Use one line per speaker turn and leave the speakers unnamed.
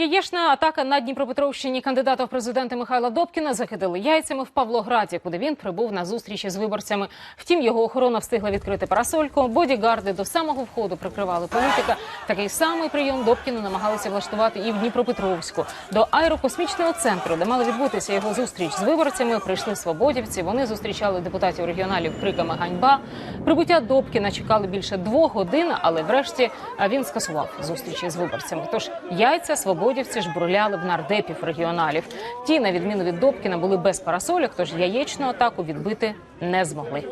Яєшна атака на Дніпропетровщині кандидата в президенти Михайла Добкіна закидали яйцями в Павлограді, куди він прибув на зустрічі з виборцями. Втім, його охорона встигла відкрити парасольку. Бодігарди до самого входу прикривали політика. Такий самий прийом Добкіну намагалися влаштувати і в Дніпропетровську. До аерокосмічного центру, де мала відбутися його зустріч з виборцями, прийшли свободівці. Вони зустрічали депутатів регіоналів криками ганьба. Прибуття Добкіна чекали більше двох годин, але врешті він скасував зустрічі з виборцями. Тож яйця свободівці ж бурляли в нардепів регіоналів. Ті, на відміну від Добкіна, були без парасольок, тож яєчну атаку відбити не змогли.